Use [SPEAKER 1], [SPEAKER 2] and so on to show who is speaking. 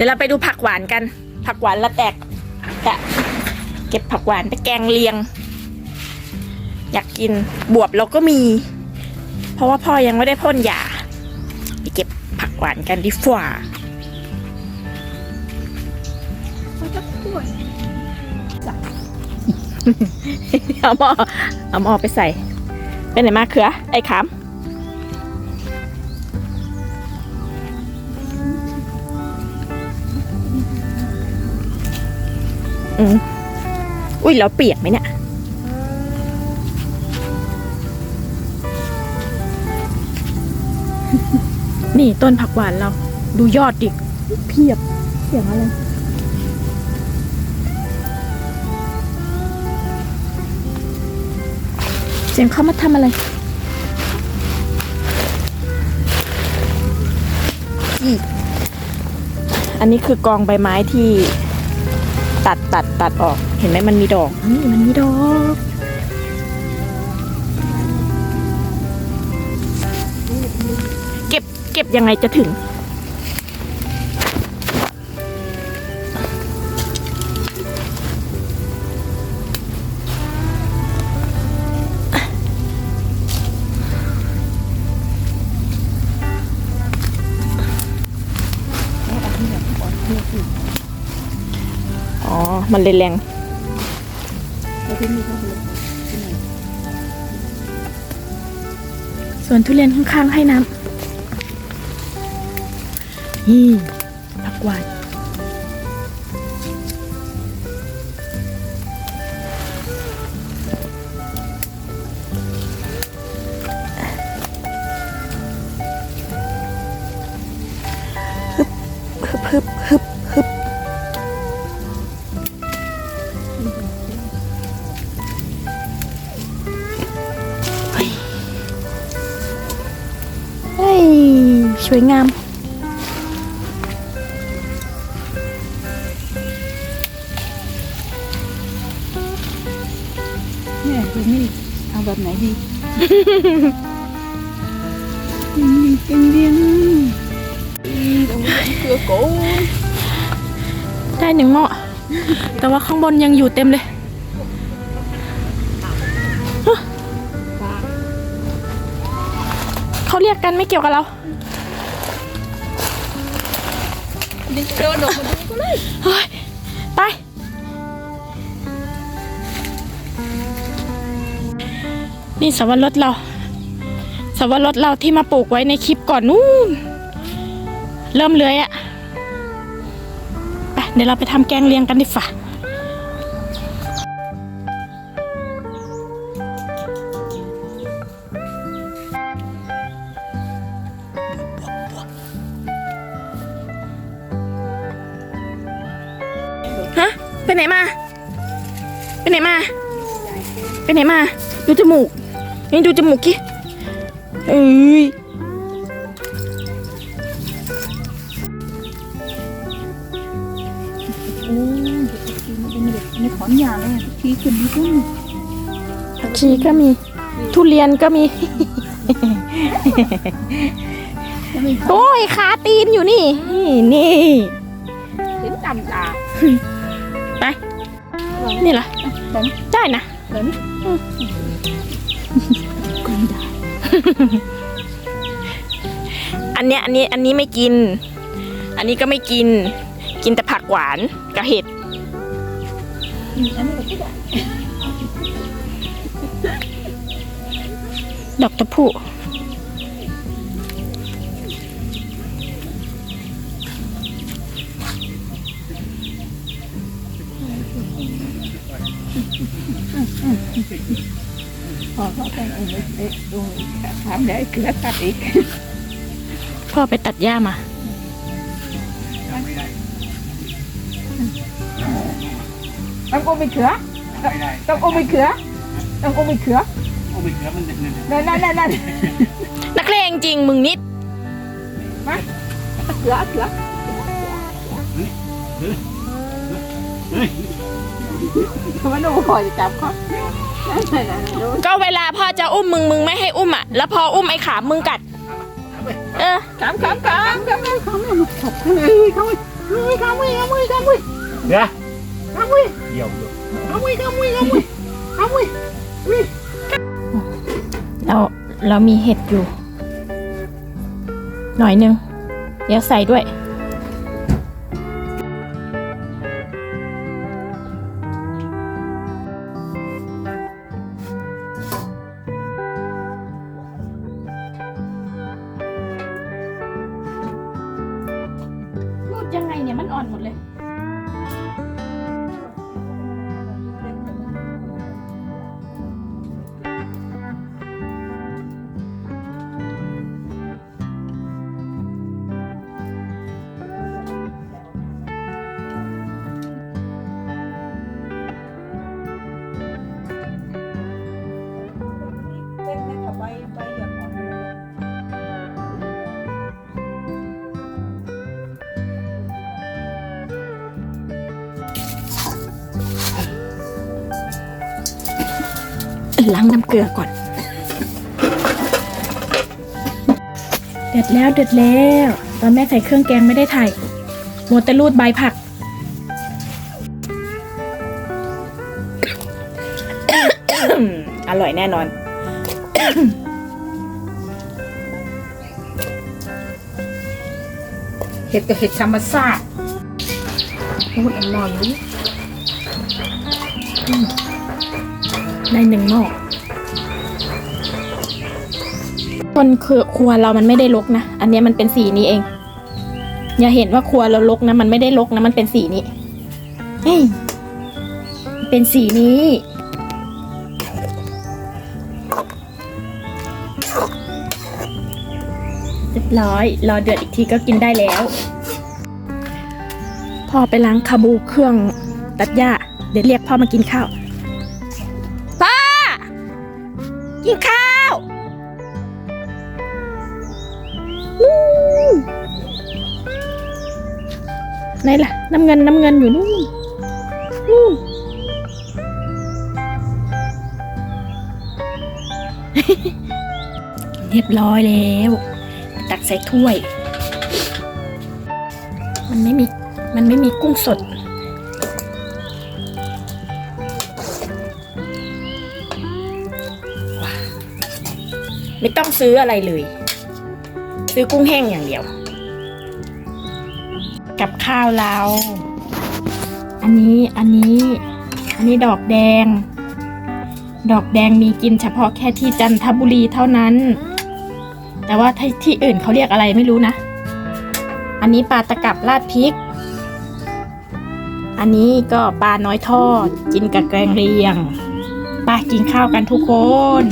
[SPEAKER 1] ดี๋ยวเราไปดูผักหวานกัน ผักหวานละแตกจะเก็บผักหวานไปแกงเลียง อยากกินบวบเราก็มี เพราะว่าพ่อยังไม่ได้พ่นยาไปเก็บผักหวานกันดีฝ่าเอาหม้อเอาหม้อไปใส่ไปไหนมาเขือไอ้ขาม อืมอุ้ยแล้วเปียกไหมเนี่ยนี่ต้นผักหวานเรา ดูยอดดิเพียบเสียงอะไรเสียงเขามาทำอะไรอีอันนี้คือกองใบไม้ที่ ตัดตัดตัดออก เห็นไหมมันมีดอกนี่มันมีดอก เก็บเก็บยังไงจะถึง อ๋อ มันเลยแรงส่วนทุเรียนข้างๆให้น้ำนี่ผักหวาน สวยงาม
[SPEAKER 2] เนี่ยดูนี่เอาแบบไหนดีเก่งเดียงตรงนี้เกลือโก
[SPEAKER 1] ได้หนึ่งหม้อแต่ว่าข้างบนยังอยู่เต็มเลยฮะเขาเรียกกันไม่เกี่ยวกับเรา
[SPEAKER 2] ดิเดินออกมาดูก็เลย
[SPEAKER 1] เฮ้ยไปนี่สวรรถเรา สวรรถเราที่มาปลูกไว้ในคลิปก่อนนู่น เริ่มเลื้อยอะไปเดี๋ยวเราไปทำแกงเลียงกันดีฝ่า ไปไหนมา ไปไหนมา ดูจมูก นี่ดูจมูกกี้เอ้ย
[SPEAKER 2] โอ้ยมันเป็นเด็กในขอนยาเลยชี้ขึ้นดีขึ้น
[SPEAKER 1] ผักชีก็มี ทุเรียนก็มี
[SPEAKER 2] จะไม่
[SPEAKER 1] โอ้ยขาตีนอยู่นี่ นี่นี่
[SPEAKER 2] เห็นดำตา
[SPEAKER 1] ไป นี่เหรอ
[SPEAKER 2] แบบ
[SPEAKER 1] ได้นะ
[SPEAKER 2] แบบนี้ก็ไม่ได้
[SPEAKER 1] อันเนี้ยอันนี้อันนี้ไม่กิน อันนี้ก็ไม่กิน กินแต่ผักหวานกับเห็ด
[SPEAKER 2] อืมอันนี้ก็ไม่ได้
[SPEAKER 1] ดอกตะพุ
[SPEAKER 2] พอเขาแต่งเองเอ๊ะดูถามได้เกลือตัดอีก
[SPEAKER 1] พ่อไปตัดหญ้ามา
[SPEAKER 2] ต้องอุ้มไปเขือต้องอุ้มไปเขือต้องอุ้มไปเขือ
[SPEAKER 3] โอ้ไปเขือมันเด็ดเด็ด
[SPEAKER 2] นั่นนั่นนั่นนั่น
[SPEAKER 1] นักเลงจริงมึงนิด
[SPEAKER 2] เขือเขือ
[SPEAKER 3] เฮ้ย
[SPEAKER 2] ทำไมหนูคอยจับเขานั่นนั่นนั่นดู
[SPEAKER 1] ก็เวลาพ่อจะอุ้มมึงมึงไม่ให้อุ้มอะ แล้วพออุ้มไอ้ขามึงกัด เออ
[SPEAKER 2] ขำขำขำขำขำขำขำเขา
[SPEAKER 3] Ui, kamu, kamu, kamu. Ya. Kamu. Iya, iya. Kamu, kamu, kamu. Kamu. Ui.
[SPEAKER 1] เราเรามีเห็ดอยู่ หน่อยหนึงเดี๋ยวใส่ด้วย ล้างน้ำเกลือก่อน เดือดแล้วเดือดแล้ว ตอนแม่ใส่เครื่องแกงไม่ได้ถ่ายมัวแต่รูดใบผัก อร่อยแน่นอน
[SPEAKER 2] เห็ดกับเห็ดธรรมชาติพูดอร่อยอยู่
[SPEAKER 1] ได้หนึ่งหม้อคนคือครัวเรามันไม่ได้ลกนะ อันนี้มันเป็นสีนี้เอง อย่าเห็นว่าครัวเราลกนะ มันไม่ได้ลกนะ มันเป็นสีนี้เฮ้ยเป็นสีนี้เรียบร้อย รอเดือดอีกทีก็กินได้แล้วพ่อไปล้างคาบูเครื่องตัดหญ้า เดี๋ยวเรียกพ่อมากินข้าว กินข้าวนู่นไหนล่ะ น้ำเงินน้ำเงินอยู่นู่นนู่นเรียบร้อยแล้ว ตักใส่ถ้วย มันไม่มี มันไม่มีกุ้งสด ไม่ต้องซื้ออะไรเลย ซื้อกุ้งแห้งอย่างเดียว กับข้าวเรา อันนี้อันนี้ อันนี้ดอกแดง ดอกแดงมีกินเฉพาะแค่ที่จันทบุรีเท่านั้น แต่ว่าที่ที่อื่นเขาเรียกอะไรไม่รู้นะ อันนี้ปลาตะกับราดพริก อันนี้ก็ปลาน้อยทอด กินกับแกงเลียงไปกินข้าวกันทุกคน